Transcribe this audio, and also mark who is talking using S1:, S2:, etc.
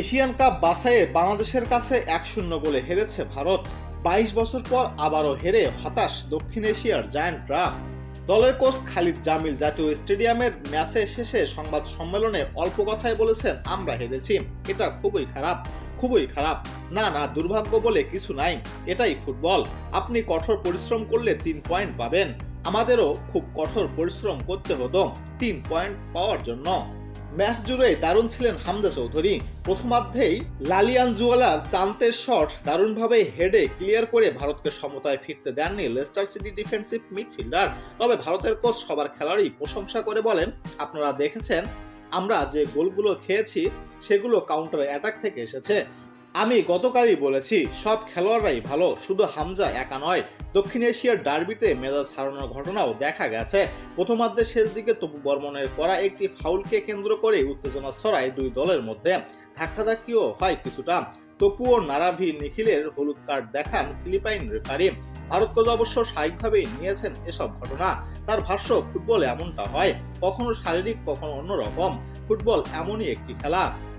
S1: Asian cup বাছাইয়ে বাংলাদেশের কাছে এক শূন্য গোলে হেরেছে ভারত। বাইশ বছর পর আবারও হেরে হতাশ দক্ষিণ এশিয়ার জায়ান্ট জায়ান্টরা। দলের কোচ খালিদ জামিল জাতীয় স্টেডিয়ামের ম্যাচে শেষে সংবাদ সম্মেলনে অল্প কথায় বলেছেন, আমরা হেরেছি। এটা খুবই খারাপ খুবই খারাপ। না না, দুর্ভাগ্য বলে কিছু নাই। এটাই ফুটবল। আপনি কঠোর পরিশ্রম করলে তিন পয়েন্ট পাবেন। আমাদেরও খুব কঠোর পরিশ্রম করতে হতো, তিন পয়েন্ট পাওয়ার জন্য। ম্যাচ জুড়ে দারুণ ছিলেন হামদা চৌধুরী। প্রথমার্ধেই লালিয়ান জুয়ালার চান্তের শট দারুণভাবে হেডে ক্লিয়ার করে ভারতকে সমতায় ফিরতে দেননি লেস্টার সিটি ডিফেন্সিভ মিডফিল্ডার। তবে ভারতের কোচ সবার খেলারই প্রশংসা করে বলেন, আপনারা দেখেছেন, আমরা যে গোলগুলো খেয়েছি, সেগুলো কাউন্টার অ্যাটাক থেকে এসেছে। আমি গতকালই বলেছি, সব খেলোয়াড়রাই ভালো, শুধু হামজা একা নয়। দক্ষিণ এশিয়ার ডার্বিতে মেজাজ হারানোর ঘটনাও দেখা গেছে। প্রথমার্ধের শেষ দিকে তপু বর্মনের করা একটি ফাউলকে কেন্দ্র করে উত্তেজনা ছড়ায় দুই দলের মধ্যে। ধাক্কাধাক্কিও হয় কিছুটা। তপু ও নারাভি নিখিলের হলুদ কার্ড দেখান ফিলিপাইন রেফারি। ভারত কোচ অবশ্য স্বাভাবিকভাবেই নিয়েছেন এসব ঘটনা। তার ভাষ্য, ফুটবল এমনটা হয়, কখনো শারীরিক, কখনো অন্যরকম। ফুটবল এমনই একটি খেলা।